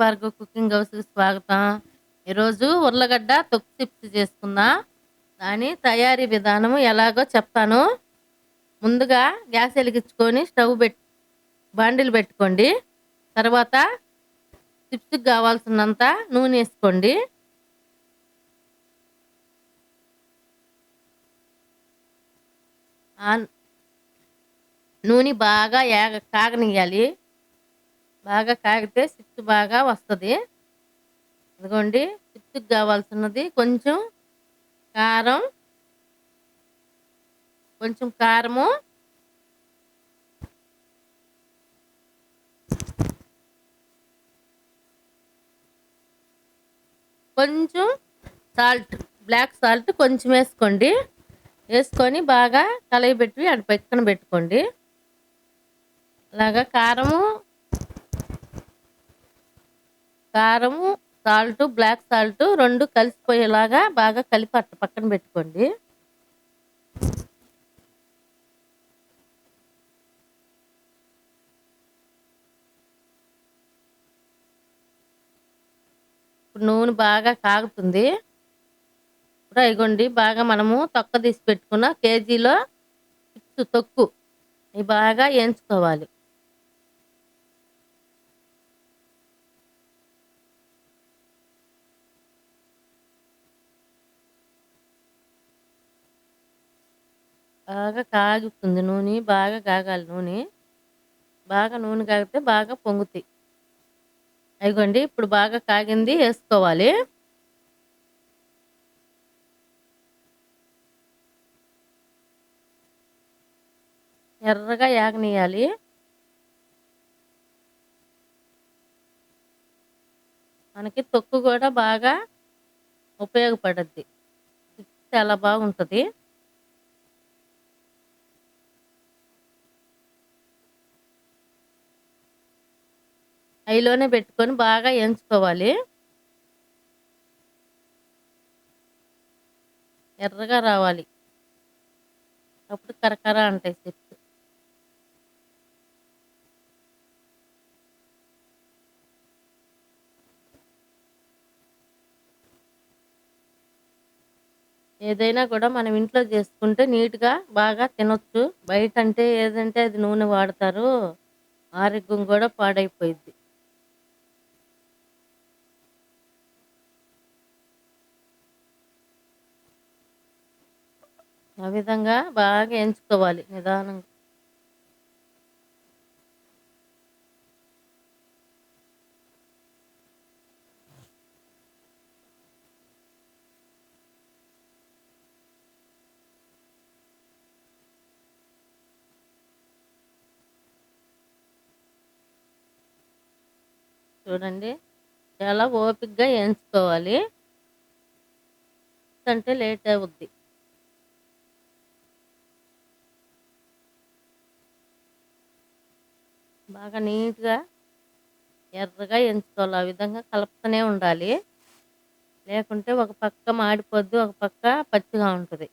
Bhargav cooking హౌస్కి స్వాగతం. ఈరోజు ఉర్లగడ్డ తొక్కు చిప్స్ చేసుకుందాం. దాని తయారీ విధానం ఎలాగో చెప్తాను. ముందుగా గ్యాస్ వెలిగించుకొని స్టవ్ పెట్ బాండిలు పెట్టుకోండి. తర్వాత చిప్స్కి కావాల్సినంత నూనె వేసుకోండి. నూనె బాగా యాగ కాగనియాలి బాగా కాగితే చిప్స్ బాగా వస్తుంది. ఇదిగోండి చిప్స్కి కావాల్సినది కొంచెం కారం కొంచెం కారము కొంచెం సాల్ట్ బ్లాక్ సాల్ట్ కొంచెం వేసుకోండి. వేసుకొని బాగా కలయి పెట్టి అటు పక్కన పెట్టుకోండి. అలాగా కారము కారము సాల్ట్ బ్లాక్ సాల్ట్ రెండు కలిసిపోయేలాగా బాగా కలిపి అట్ట పక్కన పెట్టుకోండి. ఇప్పుడు నూనె బాగా కాగుతుంది. ఇప్పుడు అయిగోండి బాగా మనము తొక్క తీసి పెట్టుకున్న కేజీలో చిప్స్ తొక్కు. ఇవి బాగా వేయించుకోవాలి. బాగా కాగుతుంది నూనె బాగా కాగాలి నూనె. బాగా నూనె కాగితే బాగా పొంగుతాయి. అయిగోండి ఇప్పుడు బాగా కాగింది వేసుకోవాలి. ఎర్రగా యాగనీయాలి మనకి తొక్కు కూడా బాగా ఉపయోగపడుద్ది. చాలా బాగుంటుంది. హైలోనే పెట్టుకొని బాగా ఎంచుకోవాలి. ఎర్రగా రావాలి. అప్పుడు కరకర అంటాయి చిప్స్ ఏదైనా కూడా మనం ఇంట్లో చేసుకుంటే నీట్గా బాగా తినొచ్చు. బయట అంటే ఏదంటే అది నూనె వాడతారు. ఆరోగ్యం కూడా పాడైపోయింది ఆ విధంగా బాగా ఎంచుకోవాలి నిదానంగా. చూడండి చాలా ఓపిక్గా ఎంచుకోవాలి. అంటే లేట్ అవుద్ది. బాగా నీట్గా ఎర్రగా ఎంచుకోవాలి. ఆ విధంగా కలుపుతూనే ఉండాలి. లేకుంటే ఒక పక్క మాడిపోద్ది ఒక పక్క పచ్చిగా ఉంటుంది.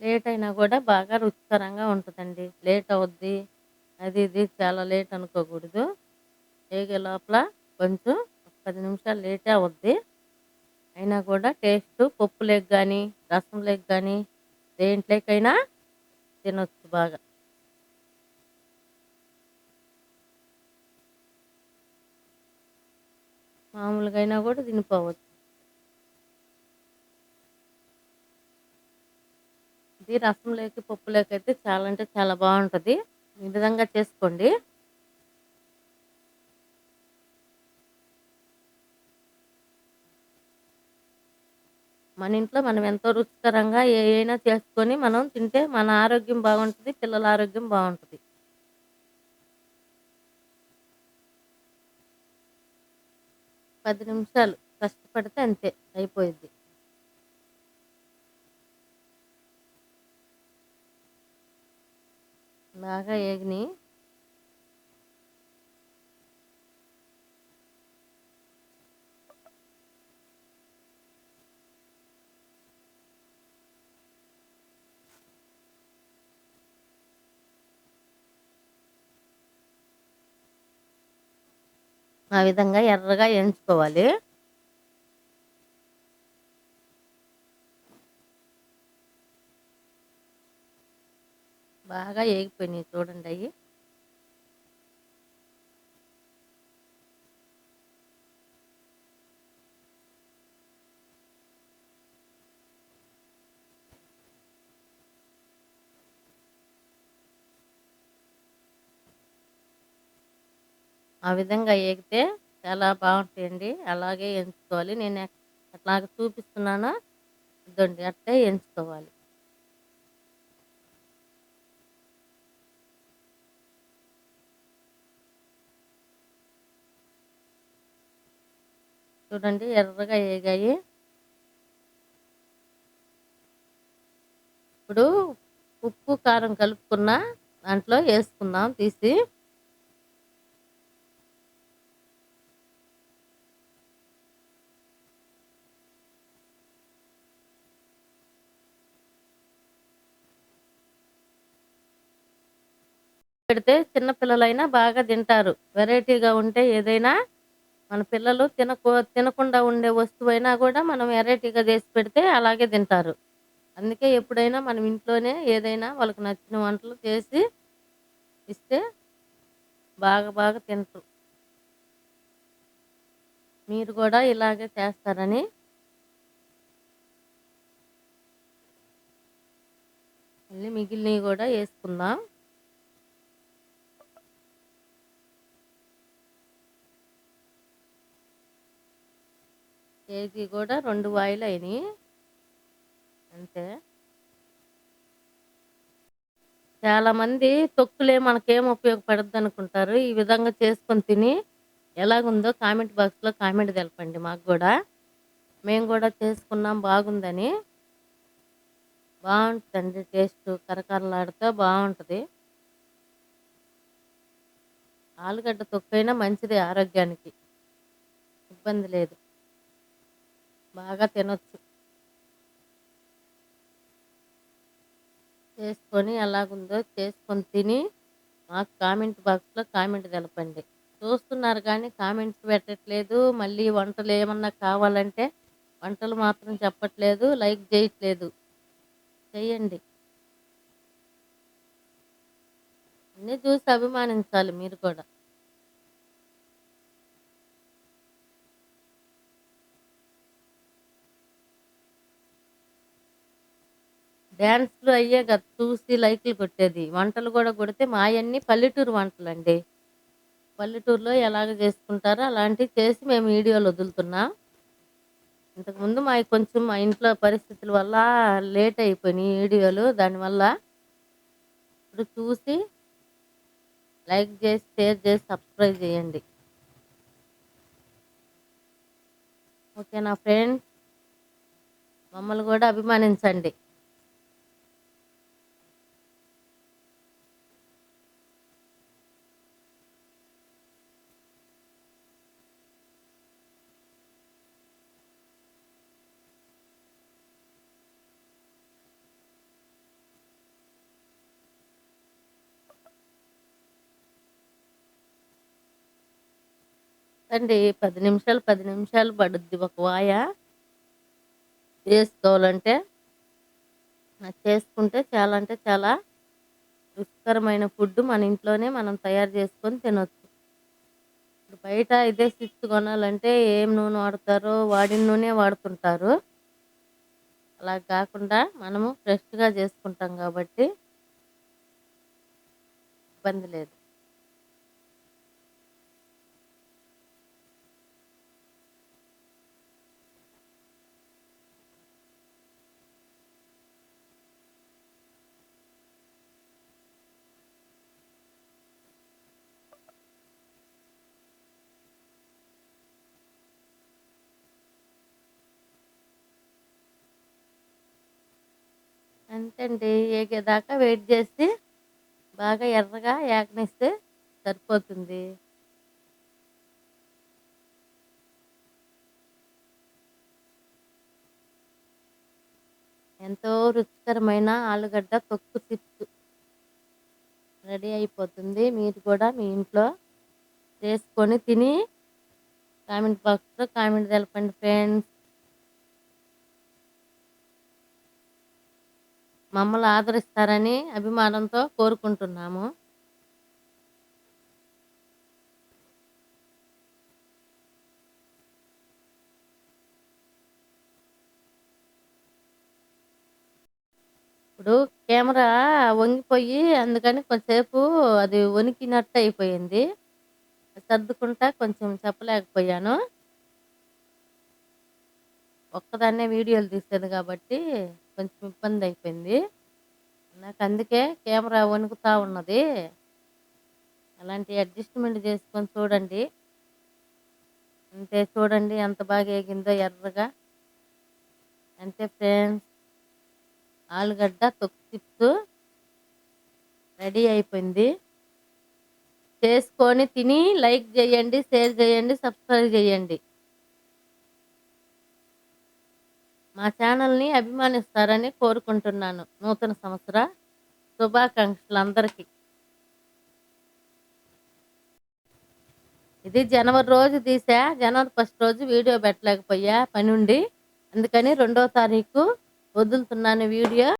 లేట్ అయినా కూడా బాగా రుచికరంగా ఉంటుందండి. లేట్ అవుద్ది. అది ఇది చాలా లేట్ అనుకోకూడదు. వేగే లోపల కొంచెం పది నిమిషాలు లేటే అవుద్ది. అయినా కూడా టేస్ట్ పప్పు లేక కానీ రసం లేక కానీ దేంట్లోకైనా తినొచ్చు బాగా. మామూలుగా అయినా కూడా తినిపోవచ్చు. ఇది రసంలోకి పప్పు అయితే చాలా అంటే చాలా బాగుంటుంది. ఈ విధంగా చేసుకోండి. మన ఇంట్లో మనం ఎంతో రుచికరంగా ఏ అయినా చేసుకొని మనం తింటే మన ఆరోగ్యం బాగుంటుంది పిల్లల ఆరోగ్యం బాగుంటుంది. పది నిమిషాలు కష్టపడితే అంతే అయిపోయింది బాగా ఏగినాయి ఆ విధంగా ఎర్రగా ఎంచుకోవాలి. బాగా ఏగిపోయినాయి చూడండి అవి ఆ విధంగా ఏగితే చాలా బాగుంటాయండి. అలాగే ఎంచుకోవాలి. నేను అట్లాగ చూపిస్తున్నాను? ఇదండి అట్టే ఎంచుకోవాలి. చూడండి ఎర్రగా ఏగాయి. ఇప్పుడు ఉప్పు కారం కలుపుకున్న దాంట్లో వేసుకుందాం తీసి. పెడితే చిన్నపిల్లలైనా బాగా తింటారు. వెరైటీగా ఉంటే ఏదైనా మన పిల్లలు తినకు తినకుండా ఉండే వస్తువైనా కూడా మనం వెరైటీగా చేసి పెడితే అలాగే తింటారు. అందుకే ఎప్పుడైనా మనం ఇంట్లోనే ఏదైనా వాళ్ళకి నచ్చిన వంటలు చేసి ఇస్తే బాగా బాగా తింటారు మీరు కూడా ఇలాగే చేస్తారని మళ్ళీ మిగిలినవి కూడా వేసుకుందాం. కేజీ కూడా రెండు వాయిలు అయినాయి అంతే. చాలామంది తొక్కులే మనకేం ఉపయోగపడద్దు అనుకుంటారు ఈ విధంగా చేసుకొని తిని ఎలాగుందో కామెంట్ బాక్స్లో కామెంట్ తెలపండి మాకు కూడా. మేము కూడా చేసుకున్నాం బాగుందని. బాగుంటుందండి టేస్ట్. కరకరలాడితే బాగుంటుంది. ఆలుగడ్డ తొక్కైనా మంచిది ఆరోగ్యానికి. ఇబ్బంది లేదు. బాగా తినొచ్చు. చేసుకొని ఎలాగుందో చేసుకొని తిని మాకు కామెంట్ బాక్స్లో కామెంట్ తెలపండి. చూస్తున్నారు కానీ కామెంట్స్ పెట్టట్లేదు. మళ్ళీ వంటలు ఏమన్నా కావాలంటే వంటలు మాత్రం చెప్పట్లేదు. లైక్ చేయట్లేదు. చెయ్యండి. అన్నీ చూసి అభిమానించాలి మీరు కూడా. డ్యాన్స్లు అయ్యే కదా చూసి లైక్లు కొట్టేది. వంటలు కూడా కొడితే మా అవన్నీ పల్లెటూరు వంటలు అండి పల్లెటూరులో ఎలాగ చేసుకుంటారో అలాంటివి చేసి మేము వీడియోలు వదులుతున్నాం. ఇంతకుముందు మా కొంచెం మా ఇంట్లో పరిస్థితుల వల్ల లేట్ అయిపోయినాయి వీడియోలు. దానివల్ల ఇప్పుడు చూసి లైక్ చేసి షేర్ చేసి సబ్స్క్రైబ్ చేయండి. ఓకేనా ఫ్రెండ్స్ మమ్మల్ని కూడా అభిమానించండి. అండి పది నిమిషాలు పది నిమిషాలు పడుద్ది ఒక వాయ. చేసుకోవాలంటే చేసుకుంటే చాలా అంటే చాలా రుచికరమైన ఫుడ్ మన ఇంట్లోనే మనం తయారు చేసుకొని తినొచ్చు. ఇప్పుడు బయట ఇదే చిప్స్ కొనాలంటే ఏం నూనె వాడతారో వాడిన నూనె వాడుతుంటారు. అలా కాకుండా మనము ఫ్రెష్గా చేసుకుంటాం కాబట్టి ఇబ్బంది లేదు. అంతేండి. ఏగేదాకా వెయిట్ చేసి బాగా ఎర్రగా ఏకనిస్తే సరిపోతుంది. ఎంతో రుచికరమైన ఆలుగడ్డ తొక్కు చిప్స్ రెడీ అయిపోతుంది. మీరు కూడా మీ ఇంట్లో చేసుకొని తిని కామెంట్ బాక్స్లో కామెంట్ తెలపండి ఫ్రెండ్స్. మమ్మల్ని ఆదరిస్తారని అభిమానంతో కోరుకుంటున్నాము. ఇప్పుడు కెమెరా వంగిపోయి అందుకని కొంచెంసేపు అది వణికినట్టు అయిపోయింది. సర్దుకుంటా కొంచెం చెప్పలేకపోయాను. ఒక్కదాన్నే వీడియోలు తీసేది కాబట్టి కొంచెం ఇబ్బంది అయిపోయింది. నాకు అందుకే కెమెరా వణుకుతూ ఉన్నది. అలాంటి అడ్జస్ట్మెంట్ చేసుకొని చూడండి. అంతే చూడండి ఎంత బాగా ఎగిందో ఎర్రగా. అంతే ఫ్రెండ్స్. ఆలుగడ్డ తొక్కు చిప్స్ రెడీ అయిపోయింది. చేసుకొని తిని లైక్ చేయండి షేర్ చేయండి సబ్స్క్రైబ్ చేయండి. మా ఛానల్ని అభిమానిస్తారని కోరుకుంటున్నాను. నూతన సంవత్సర శుభాకాంక్షలు అందరికీ. ఇది జనవరి రోజు తీసా జనవరి ఫస్ట్ రోజు వీడియో పెట్టలేకపోయా పని ఉండి అందుకని రెండో తారీఖు వదులుతున్నాను వీడియో.